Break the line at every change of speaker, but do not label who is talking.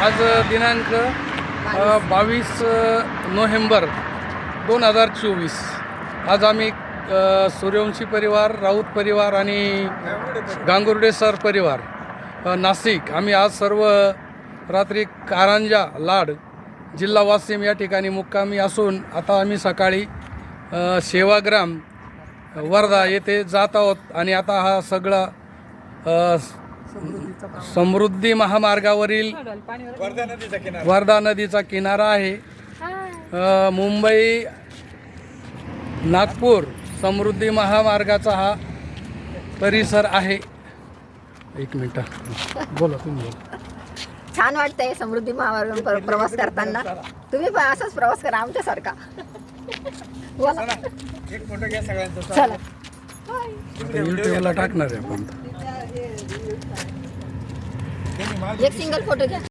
आज दिनांक बावीस नोव्हेंबर दोन हजार चोवीस. आज आम्ही सूर्यवंशी परिवार राऊत परिवार आणि गांगुर्डे सर परिवार नाशिक आम्ही आज सर्व रात्री कारंजा लाड जिल्हा वाशिम या ठिकाणी मुक्कामी असून आता आम्ही सकाळी सेवाग्राम वर्धा येथे जात आहोत आणि आता हा सगळा समृद्धी महामार्गावरील वर्धा नदीचा किनारा. आहे. मुंबई नागपूर समृद्धी महामार्गाचा हा परिसर आहे. एक मिनटं. बोला तुम्ही. बोला
छान वाटतंय समृद्धी महामार्गावरून प्र- प्रवास करताना. तुम्ही पण असाच प्रवास करा आमच्यासारखा. बोला.
एक फोटो घ्या सगळ्यांचा.
चला.
युट्यूबला टाकणार आहे आपण.
एक सिंगल फोटो घ्या.